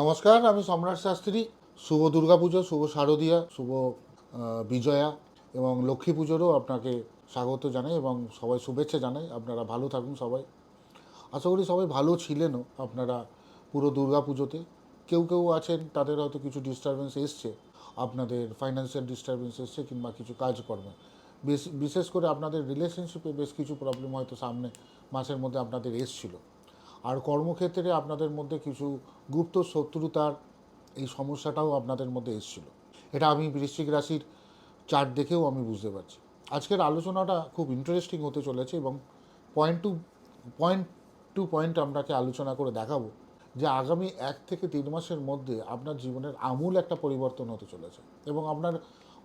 নমস্কার, আমি সম্রাট শাস্ত্রী। শুভ দুর্গাপুজো, শুভ শারদীয়া, শুভ বিজয়া এবং লক্ষ্মী পুজোরও আপনাকে স্বাগত জানাই এবং সবাই শুভেচ্ছা জানাই। আপনারা ভালো থাকুন সবাই। আশা করি সবাই ভালো ছিলেনও আপনারা পুরো দুর্গা পুজোতে কেউ কেউ আছেন, তাদের হয়তো কিছু ডিস্টারবেন্স এসছে, আপনাদের ফাইন্যান্সিয়াল ডিস্টারবেন্স এসছে কিংবা কিছু কাজকর্মে। বিশেষ করে আপনাদের রিলেশনশিপে বেশ কিছু প্রবলেম হয়তো সামনে মাসের মধ্যে আপনাদের এসছিল। আর কর্মক্ষেত্রে আপনাদের মধ্যে কিছু গুপ্ত শত্রুতার এই সমস্যাটাও আপনাদের মধ্যে এসছিল। এটা আমি বৃশ্চিক রাশির চার্ট দেখেও আমি বুঝতে পারছি। আজকের আলোচনাটা খুব ইন্টারেস্টিং হতে চলেছে এবং point to point to point আপনাকে আলোচনা করে দেখাবো যে আগামী এক থেকে তিন মাসের মধ্যে আপনার জীবনের আমূল একটা পরিবর্তন হতে চলেছে এবং আপনার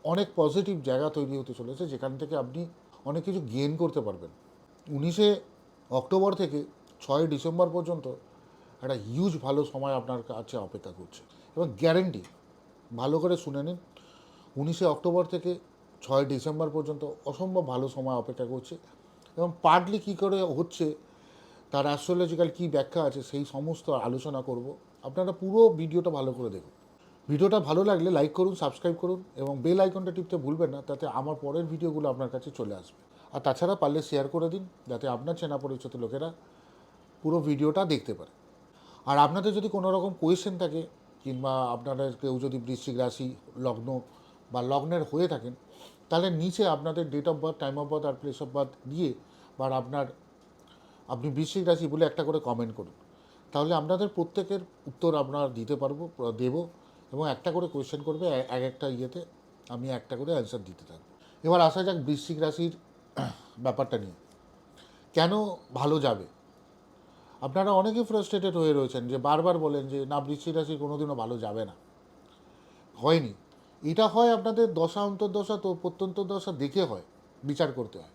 অনেক পজিটিভ জায়গা তৈরি হতে চলেছে যেখান থেকে আপনি অনেক কিছু গেইন করতে পারবেন। উনিশে অক্টোবর থেকে ছয় ডিসেম্বর পর্যন্ত একটা হিউজ ভালো সময় আপনার কাছে অপেক্ষা করছে। এবং গ্যারেন্টি ভালো করে শুনে নিন, উনিশে অক্টোবর থেকে ছয় ডিসেম্বর পর্যন্ত অসম্ভব ভালো সময় অপেক্ষা করছে। এবং পার্টলি কী করে হচ্ছে, তার অ্যাস্ট্রোলজিক্যাল কী ব্যাখ্যা আছে, সেই সমস্ত আলোচনা করব। আপনারা পুরো ভিডিওটা ভালো করে দেখুন। ভিডিওটা ভালো লাগলে লাইক করুন সাবস্ক্রাইব করুন এবং বেল আইকনটা টিপতে ভুলবেন না, তাতে আমার পরের ভিডিওগুলো আপনার কাছে চলে আসবে। আর তাছাড়া পারলে শেয়ার করে দিন, যাতে আপনার চেনা পরিচিত লোকেরা পুরো ভিডিওটা দেখতে পারে আর আপনাদের যদি কোনো রকম কোয়েশ্চেন থাকে, কিংবা আপনারা কেউ যদি বৃশ্চিক রাশি, লগ্ন বা লগ্নের হয়ে থাকেন, তাহলে নিচে আপনাদের date of birth time of birth R place of birth দিয়ে, বা আপনার, আপনি বৃশ্চিক রাশি বলে একটা করে কমেন্ট করুন। তাহলে আপনাদের প্রত্যেকের উত্তর আপনার দিতে পারব, দেব এবং একটা করে কোয়েশ্চেন করবে, এক একটা ইয়েতে আমি একটা করে অ্যান্সার দিতে থাকব। এবার আসা যাক বৃশ্চিক রাশির ব্যাপারটা নিয়ে। কেন ভালো যাবে? আপনারা অনেকেই ফ্রাস্ট্রেটেড হয়ে রয়েছেন যে বারবার বলেন যে, না, বৃশ্চিক রাশি কোনোদিনও ভালো যাবে না। হয়নি। এটা হয় আপনাদের দশা, অন্তর্দশা তো প্রত্যন্ত দশা দেখে হয়, বিচার করতে হয়।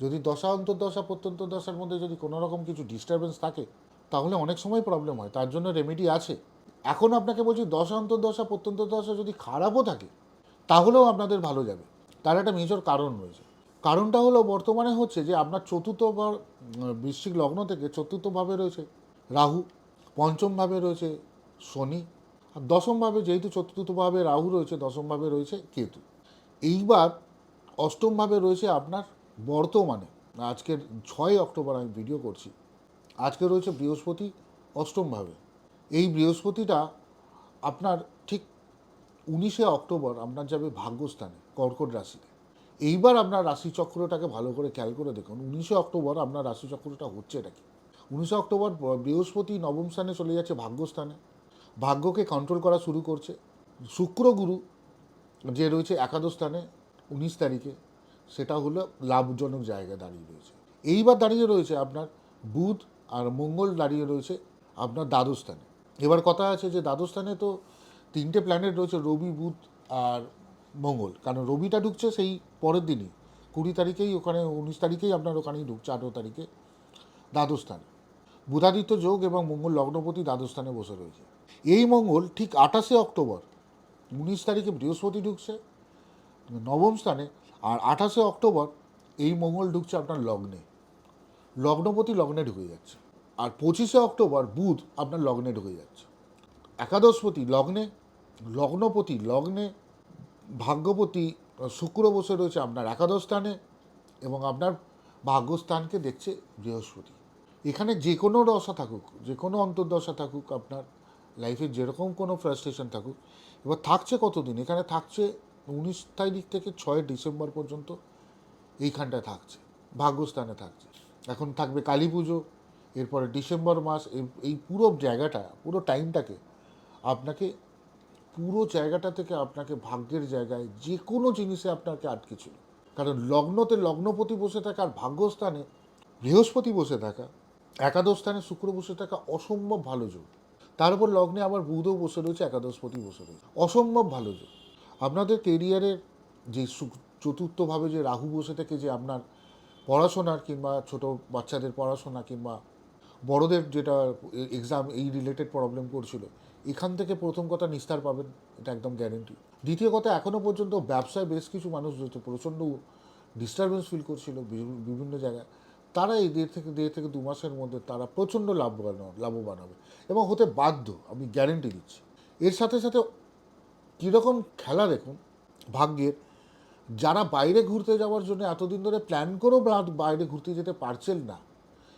যদি দশা, অন্তর্দশা, প্রত্যন্ত দশার মধ্যে যদি কোনো রকম কিছু ডিস্টারবেন্স থাকে, তাহলে অনেক সময় প্রবলেম হয়, তার জন্য রেমেডি আছে। এখন আপনাকে বলছি, দশা, অন্তর্দশা, প্রত্যন্ত দশা যদি খারাপও থাকে, তাহলেও আপনাদের ভালো যাবে। তার একটা মেজর কারণ রয়েছে। কারণটা হলো বর্তমানে হচ্ছে যে আপনার চতুর্থ ভাব বৃশ্চিক লগ্ন থেকে চতুর্থভাবে রয়েছে রাহু পঞ্চমভাবে রয়েছে শনি, আর দশমভাবে যেহেতু চতুর্থভাবে রাহু রয়েছে দশমভাবে রয়েছে কেতু। এইবার অষ্টমভাবে রয়েছে আপনার বর্তমানে, আজকের ছয় অক্টোবর আমি ভিডিও করছি, আজকে রয়েছে বৃহস্পতি অষ্টমভাবে এই বৃহস্পতিটা আপনার ঠিক উনিশে অক্টোবর আপনার যাবে ভাগ্যস্থানে, কর্কট রাশিতে। এইবার আপনার রাশিচক্রটাকে ভালো করে খেয়াল করে দেখুন। উনিশে অক্টোবর আপনার রাশিচক্রটা হচ্ছে এটা কি? উনিশে অক্টোবর বৃহস্পতি নবম স্থানে চলে যাচ্ছে ভাগ্যস্থানে। ভাগ্যকে কন্ট্রোল করা শুরু করছে। শুক্র গুরু যে রয়েছে একাদশ স্থানে, উনিশ তারিখে, সেটা হলো লাভজনক জায়গায় দাঁড়িয়ে রয়েছে। এইবার দাঁড়িয়ে রয়েছে আপনার বুধ আর মঙ্গল দাঁড়িয়ে রয়েছে আপনার দ্বাদশ স্থানে। এবার কথা আছে যে দ্বাদশ স্থানে তো তিনটে প্ল্যানেট রয়েছে, রবি, বুধ আর মঙ্গল। কারণ রবিটা ঢুকছে সেই পরের দিনই। কুড়ি তারিখেই ওখানে, উনিশ তারিখেই আপনার ওখানেই ঢুকছে, আঠেরো তারিখে দ্বাদশ স্থানে বুধাদিত্য যোগ এবং মঙ্গল লগ্নপতি দ্বাদশ স্থানে বসে রয়েছে। এই মঙ্গল ঠিক আঠাশে অক্টোবর, উনিশ তারিখে বৃহস্পতি ঢুকছে, নবম স্থানে, আর আঠাশে অক্টোবর এই মঙ্গল ঢুকছে আপনার লগ্নে। লগ্নপতি লগ্নে ঢুকে যাচ্ছে। আর পঁচিশে অক্টোবর বুধ আপনার লগ্নে ঢুকে যাচ্ছে। একাদশপতি লগ্নে, লগ্নপতি লগ্নে ভাগ্যপতি শুক্র বসে রয়েছে আপনার একাদশ স্থানে এবং আপনার ভাগ্যস্থানকে দেখছে বৃহস্পতি। এখানে যে কোনো দশা থাকুক, যে কোনো অন্তর্দশা থাকুক, আপনার লাইফে যেরকম কোনো ফ্রাস্ট্রেশন থাকুক, এবার থাকছে কতদিন? এখানে থাকছে উনিশ তারিখ থেকে ছয় ডিসেম্বর পর্যন্ত এইখানটায় থাকছে, ভাগ্যস্থানে থাকছে। এখন থাকবে কালী পুজো, এরপরে ডিসেম্বর মাস, এই পুরো জায়গাটা, পুরো টাইমটাকে আপনাকে পুরো জায়গাটা থেকে আপনাকে ভাগ্যের জায়গায় যে কোনো জিনিসে আপনাকে আটকে ছিল। কারণ লগ্নতে লগ্নপতি বসে থাকা আর ভাগ্যস্থানে বৃহস্পতি বসে থাকা একাদশ স্থানে শুক্র বসে থাকা অসম্ভব ভালো যোগ। তার উপর লগ্নে আবার বুধও বসে রয়েছে, একাদশপতি বসে রয়েছে। অসম্ভব ভালো যোগ। আপনাদের কেরিয়ারের যে চতুর্থভাবে যে রাহু বসে থেকে যে আপনার পড়াশোনার কিংবা ছোট বাচ্চাদের পড়াশোনা কিংবা বড়দের যেটা এক্সাম এই রিলেটেড প্রবলেম করছিল, এখান থেকে প্রথম কথা নিস্তার পাবেন, এটা একদম গ্যারেন্টি দ্বিতীয় কথা এখনও পর্যন্ত ব্যবসায় বেশ কিছু মানুষ রয়েছে প্রচণ্ড ডিস্টারবেন্স ফিল করছিল বিভিন্ন জায়গায়, তারা এই দেড় থেকে দেড় থেকে দু মাসের মধ্যে তারা প্রচণ্ড লাভবান লাভবান হবে এবং হতে বাধ্য, আমি গ্যারেন্টি দিচ্ছি। এর সাথে সাথে কীরকম খেলা দেখুন, ভাগ্যের, যারা বাইরে ঘুরতে যাওয়ার জন্য এতদিন ধরে প্ল্যান করেও বাইরে ঘুরতে যেতে পারছেন না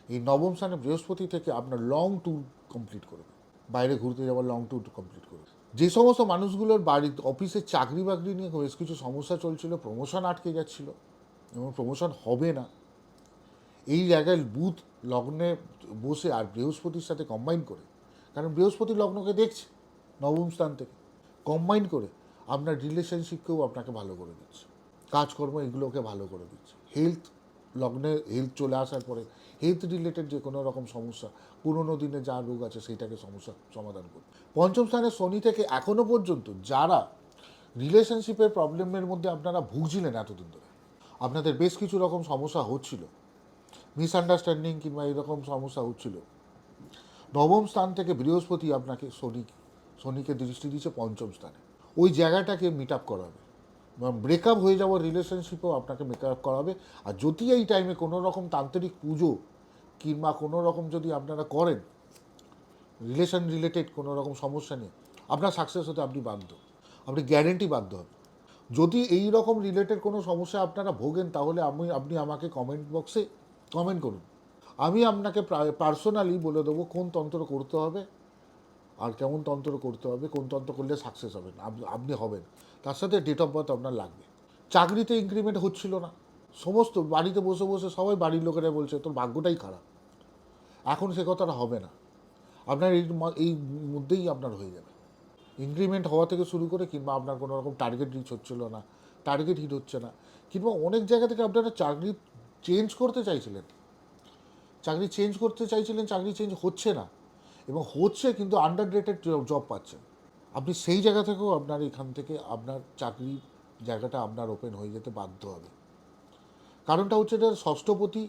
এই নবম স্থানে বৃহস্পতি থেকে আপনার লং ট্যুর কমপ্লিট করবে বাইরে ঘুরতে যাওয়ার লং ট্যুর কমপ্লিট করবে যে সমস্ত মানুষগুলোর বাড়ি অফিসে চাকরি বাকরি নিয়ে বেশ কিছু সমস্যা চলছিল প্রমোশন আটকে যাচ্ছিল এবং প্রমোশন হবে না। এই জায়গায় বুধ লগ্নে বসে আর বৃহস্পতির সাথে কম্বাইন করে, কারণ বৃহস্পতি লগ্নকে দেখছে নবম স্থান থেকে কম্বাইন করে আপনার রিলেশনশিপকেও আপনাকে ভালো করে দিচ্ছে। কাজকর্ম এগুলোকে ভালো করে দিচ্ছে। হেলথ লগ্নে হেলথ চলে আসার পরে হেলথ রিলেটেড যে কোনো রকম সমস্যা, পুরোনো দিনে যা রোগ আছে সেইটাকে সমস্যা সমাধান করবে পঞ্চম স্থানে শনি থেকে এখনও পর্যন্ত যারা রিলেশনশিপের প্রবলেমের মধ্যে আপনারা ভুগছিলেন এতদিন ধরে, আপনাদের বেশ কিছু রকম সমস্যা হচ্ছিল মিসআন্ডারস্ট্যান্ডিং কিংবা এরকম সমস্যা হচ্ছিল, নবম স্থান থেকে বৃহস্পতি আপনাকে শনি, শনিকে দৃষ্টি দিচ্ছে পঞ্চম স্থানে। ওই জায়গাটাকে মিট আপ করাবে ব্রেকআপ হয়ে যাওয়ার রিলেশনশিপও আপনাকে মেক আপ করাবে। আর যদি এই টাইমে কোনো রকম তান্ত্রিক পুজো কিংবা কোনো রকম যদি আপনারা করেন রিলেশন রিলেটেড কোনো রকম সমস্যা নেই, আপনার সাকসেস হতে আপনি বাধ্য, আপনি গ্যারেন্টি বাধ্য হবে যদি এই রকম রিলেটেড কোনো সমস্যা আপনারা ভোগেন, তাহলে আমি, আপনি আমাকে কমেন্ট বক্সে কমেন্ট করুন। আমি আপনাকে পার্সোনালি বলে দেবো কোন তন্ত্র করতে হবে আর কেমন তন্ত্র করতে হবে, কোন তন্ত্র করলে সাকসেস হবেন আপ- আপনি হবেন। তার সাথে ডেট অফ বার্থ আপনার লাগবে। চাকরিতে ইনক্রিমেন্ট হচ্ছিল না। সমস্ত বাড়িতে বসে বসে সবাই বাড়ির লোকেরা বলছে, তোর ভাগ্যটাই খারাপ। এখন সে কথাটা হবে না। আপনার এই এই মধ্যেই আপনার হয়ে যাবে। ইনক্রিমেন্ট হওয়া থেকে শুরু করে কিংবা আপনার কোনো রকম টার্গেট রিচ হচ্ছিল না টার্গেট হিট হচ্ছে না, কিংবা অনেক জায়গা থেকে আপনারা চাকরি চেঞ্জ করতে চাইছিলেন। চাকরি চেঞ্জ করতে চাইছিলেন, চাকরি চেঞ্জ হচ্ছে না। এবং হচ্ছে কিন্তু আন্ডার রেটেড জব পাচ্ছেন। আপনি সেই জায়গা থেকেও আপনার এখান থেকে আপনার চাকরি জায়গাটা আপনার ওপেন হয়ে যেতে বাধ্য হবে। কারণটা হচ্ছে এটা ষষ্ঠপতি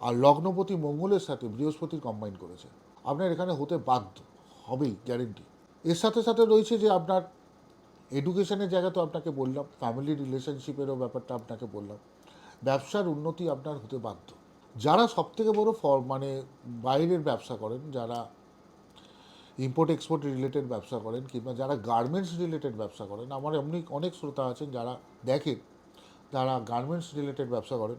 আর লগ্নপতি মঙ্গলের সাথে বৃহস্পতির কম্বাইন করেছে। আপনার এখানে হতে বাধ্য, হবেই গ্যারেন্টি এর সাথে সাথে রয়েছে যে আপনার এডুকেশনের জায়গা তো আপনাকে বললাম ফ্যামিলি রিলেশনশিপেরও ব্যাপারটা আপনাকে বললাম। ব্যবসার উন্নতি আপনার হতে বাধ্য। যারা সবথেকে বড় ফর মানে বাইরের ব্যবসা করেন, যারা ইম্পোর্ট এক্সপোর্ট রিলেটেড ব্যবসা করেন কিংবা যারা গার্মেন্টস রিলেটেড ব্যবসা করেন, আমার এমনি অনেক শ্রোতা আছেন যারা দেখেন, যারা গার্মেন্টস রিলেটেড ব্যবসা করেন,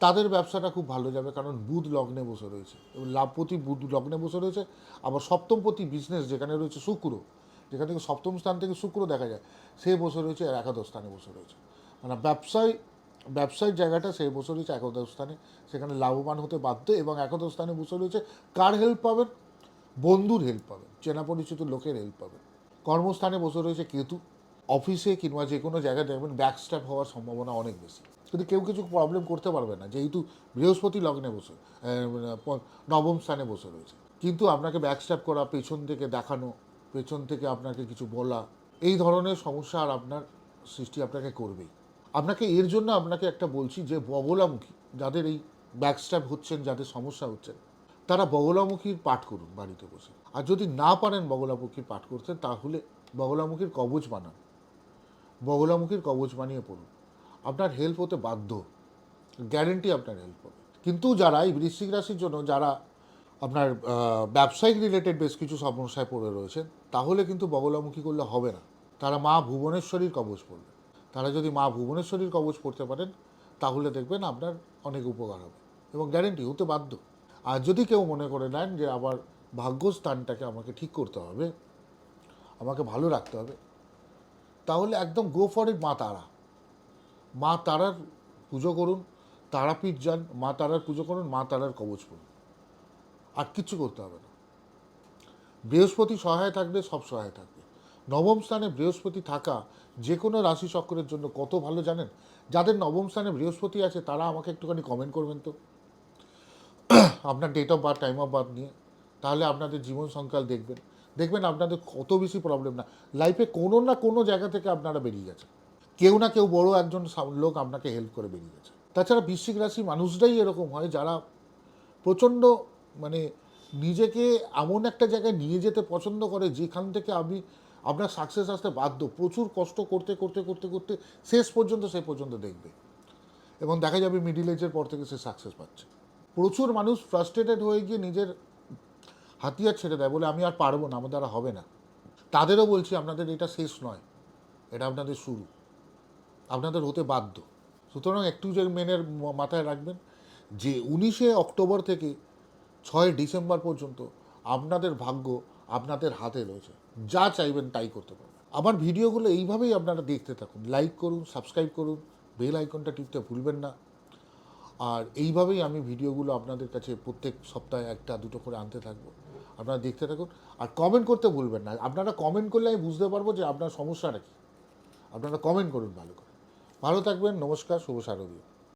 তাদের ব্যবসাটা খুব ভালো যাবে কারণ বুধ লগ্নে বসে রয়েছে। এবং লাভপতি বুধ লগ্নে বসে রয়েছে। আবার সপ্তমপতি বিজনেস যেখানে রয়েছে শুক্র, যেখান থেকে সপ্তম স্থান থেকে শুক্র দেখা যায়, সে বসে রয়েছে আর একাদশ স্থানে বসে রয়েছে। মানে ব্যবসায় ব্যবসায়িক জায়গাটা সেই বসে রয়েছে একাদশ স্থানে সেখানে লাভবান হতে বাধ্য এবং একাদশ স্থানে বসে রয়েছে কার হেল্প পাবেন? বন্ধুর হেল্প পাবেন, চেনা পরিচিত লোকের হেল্প পাবেন। কর্মস্থানে বসে রয়েছে কেতু। অফিসে কিংবা যে কোনো জায়গায় দেখবেন ব্যাকস্ট্যাপ হওয়ার সম্ভাবনা অনেক বেশি। কিন্তু কেউ কিছু প্রবলেম করতে পারবে না, যেহেতু বৃহস্পতি লগ্নে বসে নবম স্থানে বসে রয়েছে কিন্তু আপনাকে ব্যাকস্ট্যাপ করা, পেছন থেকে দেখানো, পেছন থেকে আপনাকে কিছু বলা, এই ধরনের সমস্যা আর আপনার সৃষ্টি আপনাকে করবেই। আপনাকে এর জন্য আপনাকে একটা বলছি যে বগলামুখী, যাদের এই ব্যাকস্ট্যাপ হচ্ছেন, যাদের সমস্যা হচ্ছেন, তারা বগলামুখীর পাঠ করুন বাড়িতে বসে। আর যদি না পারেন বগলামুখীর পাঠ করতে, তাহলে বগলামুখীর কবচ বানান। বগলামুখীর কবচ বানিয়ে পড়ুন। আপনার হেল্প হতে বাধ্য। গ্যারেন্টি আপনার হেল্প হবে। কিন্তু যারা এই বৃশ্চিক রাশির জন্য, যারা আপনার ব্যবসায়িক রিলেটেড বেশ কিছু সমস্যায় পড়ে রয়েছেন, তাহলে কিন্তু বগলামুখী করলে হবে না। তারা মা ভুবনেশ্বরীর কবচ পড়বে তারা যদি মা ভুবনেশ্বরীর কবচ পড়তে পারেন, তাহলে দেখবেন আপনার অনেক উপকার হবে এবং গ্যারেন্টি হতে বাধ্য। আর যদি কেউ মনে করে নেন যে আবার ভাগ্যস্থানটাকে আমাকে ঠিক করতে হবে, আমাকে ভালো রাখতে হবে, তাহলে একদম গো ফর ইট মা তারা। মা তারার পুজো করুন, তারাপীঠ যান, মা তারার পুজো করুন, মা তারার কবচ পড়ুন। আর কিচ্ছু করতে হবে না। বৃহস্পতি সহায় থাকবে সব সহায় থাকবে। নবম স্থানে বৃহস্পতি থাকা যে কোনো রাশি চক্রের জন্য কত ভালো জানেন? যাদের নবম স্থানে বৃহস্পতি আছে, তারা আমাকে একটুখানি কমেন্ট করবেন তো। আপনার date of birth time of birth নিয়ে। তাহলে আপনাদের জীবন সংকাল দেখবেন। দেখবেন আপনাদের কত বেশি প্রবলেম না। লাইফে কোনো না কোনো জায়গা থেকে আপনারা বেরিয়ে গেছেন। কেউ না কেউ বড় একজন লোক আপনাকে হেল্প করে বেরিয়ে গেছে। তাছাড়া বৃশ্চিক রাশি মানুষরাই এরকম হয়, যারা প্রচণ্ড মানে নিজেকে এমন একটা জায়গায় নিয়ে যেতে পছন্দ করে, যেখান থেকে আপনি আপনার সাকসেস আসতে বাধ্য। প্রচুর কষ্ট করতে করতে করতে করতে শেষ পর্যন্ত সে পর্যন্ত দেখবে। এবং দেখা যাবে মিডিল এজের পর থেকে সে সাকসেস পাচ্ছে। প্রচুর মানুষ ফ্রাস্ট্রেটেড হয়ে গিয়ে নিজের হাতিয়ার ছেড়ে দেয় বলে আমি আর পারব না আমার দ্বারা হবে না। তাদেরও বলছি, আপনাদের এটা শেষ নয়। এটা আপনাদের শুরু। আপনাদের হতে বাধ্য। সুতরাং একটু যে মেনের মাথায় রাখবেন যে উনিশে অক্টোবর থেকে ছয় ডিসেম্বর পর্যন্ত আপনাদের ভাগ্য আপনাদের হাতে রয়েছে। যা চাইবেন তাই করতে পারবেন। আমার ভিডিওগুলো এইভাবেই আপনারা দেখতে থাকুন। লাইক করুন সাবস্ক্রাইব করুন বেল আইকনটা টিপতে ভুলবেন না। আর এইভাবেই আমি ভিডিওগুলো আপনাদের কাছে প্রত্যেক সপ্তাহে একটা, দুটো করে আনতে থাকব। আপনারা দেখতে থাকুন। আর কমেন্ট করতে ভুলবেন না। আপনারা কমেন্ট করলে আমি বুঝতে পারব যে আপনার সমস্যাটা কী। আপনারা কমেন্ট করুন ভালো করে। ভালো থাকবেন, নমস্কার, শুভ শারদীয়।